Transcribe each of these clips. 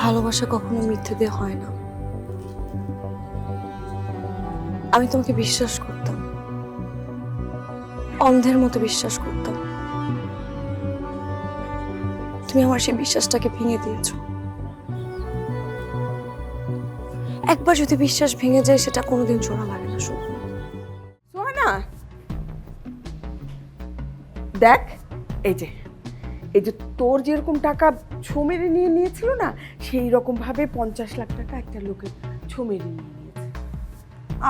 ভালোবাসা কখনো মিথ্যে দিয়ে হয় না। আমি তোমাকে বিশ্বাস করতাম। অন্ধের মতো বিশ্বাস করতাম। তুমি আমার সেই বিশ্বাসটাকে ভেঙে দিয়েছ। একবার যদি বিশ্বাস ভেঙে যায়, সেটা কোনোদিন জোড়া লাগে না শুভ সোহানা দেখ, এই যে এই যে তোর যেরকম টাকা ছো মেরে নিয়ে নিয়েছিল না? সেই রকম ভাবে পঞ্চাশ লাখ টাকা একটা লোকের ছো মেরে নিয়ে নিয়েছে।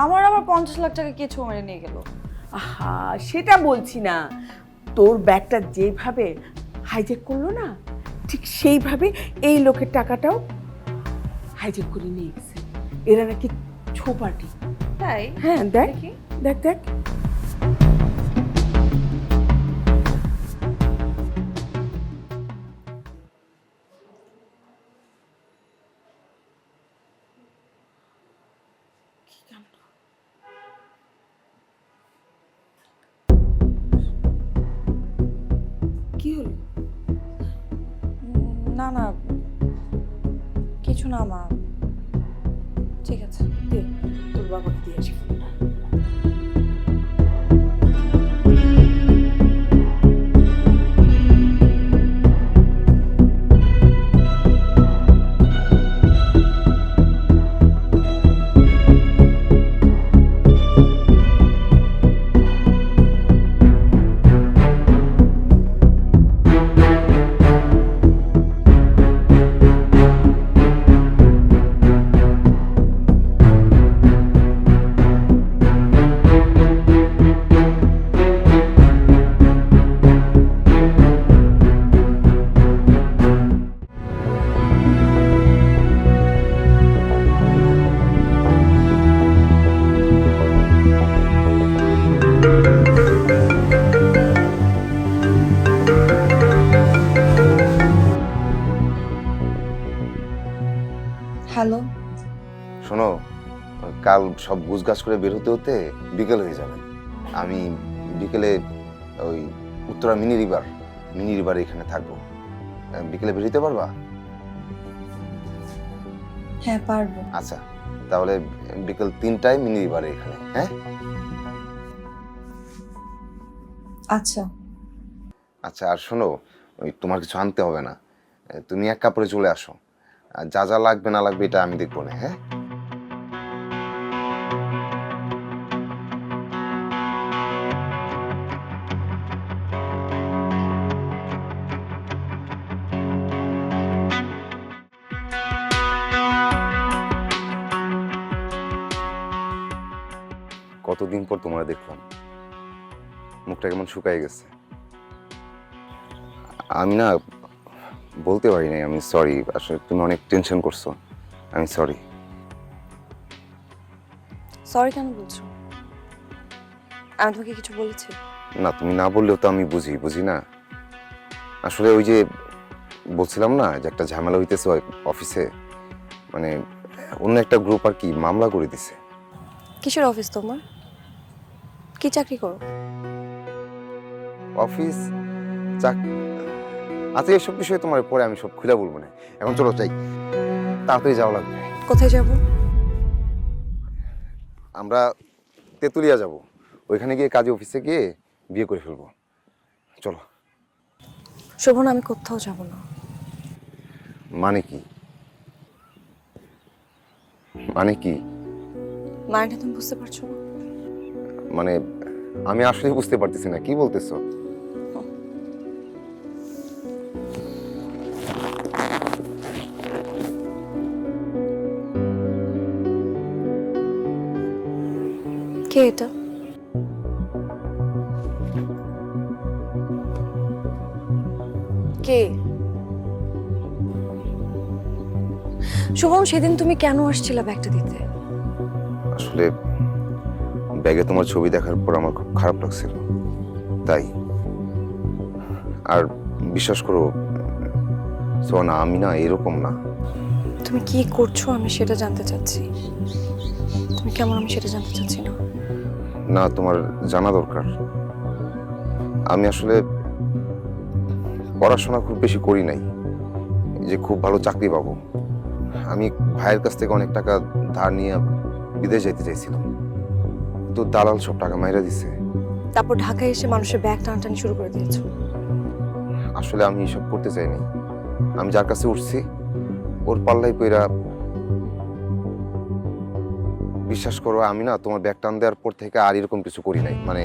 আমার আবার পঞ্চাশ লাখ টাকা কে ছো মেরে নিয়ে গেল? আহা সেটা বলছি না। তোর ব্যাগটা যেভাবে হাইজেক করল না ঠিক সেইভাবে এই লোকের টাকাটাও হাইজেক করে নিয়ে গেছে। এরা নাকি ছো পার্টি তাই? হ্যাঁ দেখ। দেখি। দেখ। না মা। ঠিক আছে দে তোর বাবাকে দিয়ে হ্যালো শোনো কাল সব গুছগাছ করে বের হতে হতে বিকেল হয়ে যাবে। আমি বিকেলে ওই Uttara mini river mini river এখানে থাকব। বিকেলে বের হতে পারবা? হ্যাঁ পারব। আচ্ছা তাহলে বিকেল তিনটায় মিনি রিভারে এখানে হ্যাঁ? আচ্ছা। আচ্ছা আর শোনো ওই তোমার কিছু আনতে হবে না। তুমি এক কাপড়ে চলে আসো। যা যা লাগবে না লাগবে এটা আমি দেখব না হ্যাঁ? কতদিন পর তোমরা দেখলাম? মুখটা কেমন শুকায় গেছে? আমি না বলতে পারি নাই আমি সরি আসলে তুমি অনেক টেনশন করছ আমি সরি সরি কেন বলছো? আমি তোমাকে কিছু বলেছি? না তুমি না বললেও তো আমি বুঝি বুঝি না? আসলে ওই যে বলছিলাম না যে একটা ঝামেলা হইতেছে অফিসে মানে অন্য একটা গ্রুপ আর কি মামলা করে দিছে। কিসের অফিস তোমার? কি চাকরি করো? অফিস চাক আচ্ছা এইসব বিষয়ে তোমার পরে আমি সব খুলে বলব না। এখন চলো চাই তাড়াতাড়ি যাওয়া লাগবে। কোথায় যাব? আমরা তেঁতুলিয়া যাব। ওইখানে গিয়ে কাজে অফিসে গিয়ে বিয়ে করে ফেলব। চলো। শোভন আমি কোথাও যাব না। মানে কি? মানে কি? মায়েরটা তুমি বুঝতে পারছ না? মানে আমি আসলে বুঝতে পারতেছি না। কি বলতেছো? এটা? কে? শুভম সেদিন তুমি কেন আসছিলে ব্যাগটা দিতে? আসলে ব্যাগে তোমার ছবি দেখার পর আমার খুব খারাপ লাগছিল। তাই। আর বিশ্বাস করো সোনা আমি না এরকম না। তুমি কি করছ আমি সেটা জানতে চাচ্ছি। তুমি কেমন আমি সেটা জানতে চাচ্ছি না? না তোমার জানা দরকার। আমি আসলে পড়াশোনা খুব বেশি করি নাই যে খুব ভালো চাকরি পাবো। আমি ভাইয়ের কাছ থেকে অনেক টাকা ধার নিয়ে বিদেশ যেতে চাইছিলাম কিন্তু দালাল সব টাকা মাইরা দিছে। তারপর ঢাকায় এসে মানুষের ব্যাগ টানটানি শুরু করে দিয়েছ। আসলে আমি এসব করতে চাইনি। আমি যার কাছে উঠছি ওর পাল্লাই কইরা বিশ্বাস করো, আমি না তোমার ব্যাগ টান দেওয়ার পর থেকে আর এরকম কিছু করি নাই। মানে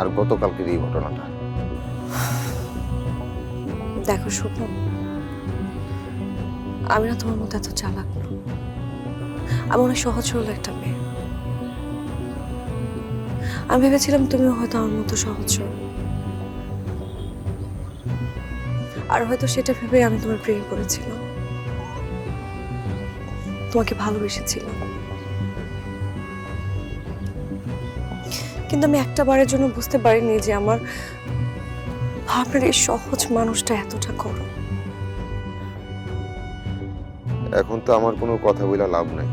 আর গতকালকের এই ঘটনাটা। দেখো শুভ আমি না তোমার মতো এত চালাক আমি অনেক সহজ সরল একটা মেয়ে। আমি ভেবেছিলাম তুমি হয়তো আমার মতো সহজ সরল। আর হয়তো সেটা ভেবে আমি তোমার প্রেম করেছিলাম। তোমাকে ভালোবেসেছিলাম। কিন্তু আমি একটা বারের জন্য বুঝতে পারিনি যে আমার ভাবনার এই সহজ মানুষটা এতটা করো এখন তো আমার কোনো কথা বলে লাভ নাই।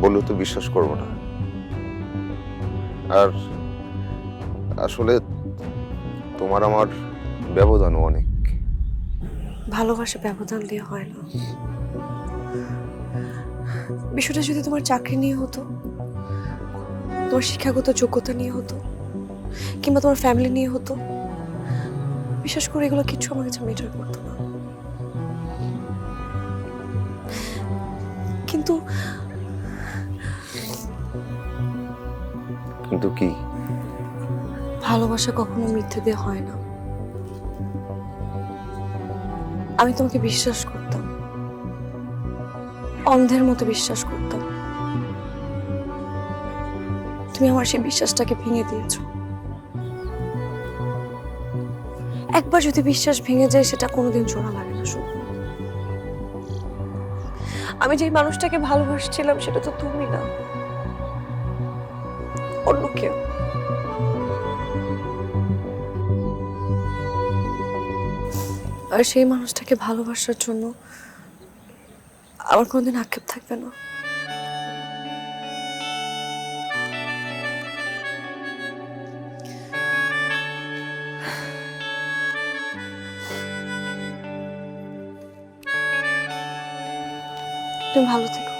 বললেও তো বিশ্বাস করব না। আর আসলে তোমার আমার ব্যবধানও অনেক। ভালোবাসা ব্যবধান দিয়ে হয় না। বিষয়টা যদি তোমার চাকরি নিয়ে হতো তোমার শিক্ষাগত যোগ্যতা নিয়ে হতো কিংবা তোমার ফ্যামিলি নিয়ে হতো। বিশ্বাস করে এগুলো কিছু আমার কাছে মেটার করতো না। কিন্তু কিন্তু কি? ভালোবাসা কখনো মিথ্যে দিয়ে হয় না। আমি তোমাকে বিশ্বাস করতাম। অন্ধের মতো বিশ্বাস করতাম। তুমি আমার সেই বিশ্বাসটাকে ভেঙে দিয়েছ। একবার যদি বিশ্বাস ভেঙে যায়, সেটা কোনোদিন জোড়া লাগে না, শুধু। আমি যেই মানুষটাকে ভালোবাসছিলাম, সেটা তো তুমি না। অন্য কেউ। আর সেই মানুষটাকে ভালোবাসার জন্য আমার কোনোদিন আক্ষেপ থাকবে না। তুমি ভালো থেকো।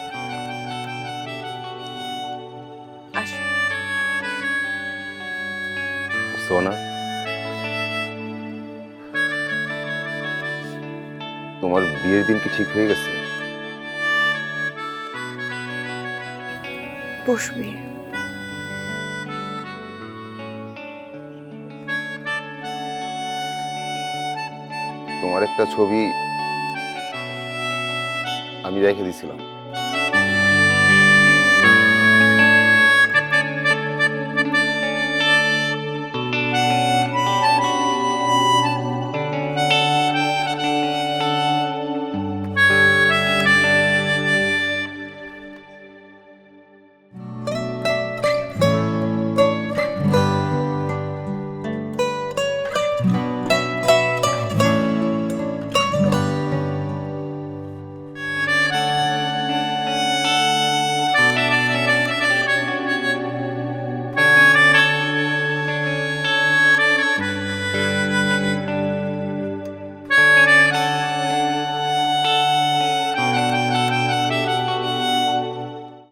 সোনা? তোমার বিয়ের দিন কি ঠিক হয়ে গেছে? বিয়ে তোমার একটা ছবি আমি রেখে দিছিলাম।